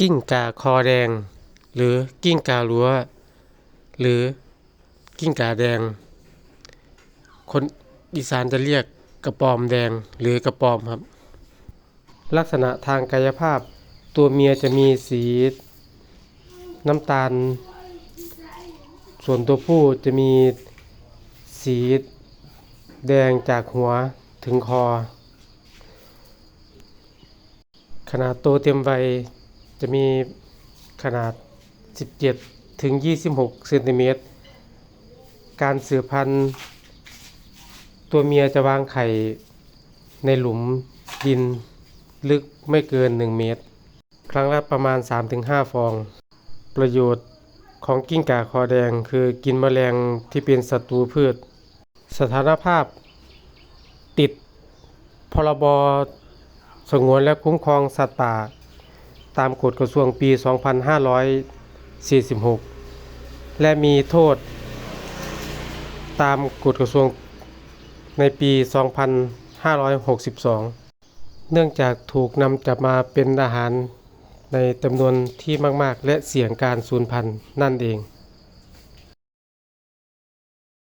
กิ้งก่าคอแดง หรือกิ้งก่ารั้วหรือกิ้งก่าแดง คนอีสานจะเรียกกระปอมแดงหรือกระปอมครับ ลักษณะทางกายภาพ ตัวเมียจะมีสีน้ำตาล ส่วนตัวผู้จะมีสีแดงจากหัวถึงคอ ขนาดโตเต็มวัย จะมีขนาด 17 ถึง 26เซนติเมตร การสืบพันธุ์ ตัวเมียจะวางไข่ในหลุมดินลึกไม่เกิน 1 เมตร ครั้งละประมาณ 3-5 ฟอง ประโยชน์ของกิ้งก่าคอแดงคือกินแมลงที่เป็นศัตรูพืช สถานภาพติดพรบสงวนและคุ้มครองสัตว์ป่า ตามกฎกระทรวงปี 2546 และมีโทษ ตามกฎกระทรวงในปี 2562 เนื่องจากถูกนำจับมาเป็นอาหารในจำนวนที่มาก ๆ และเสี่ยงการสูญพันธุ์นั่นเอง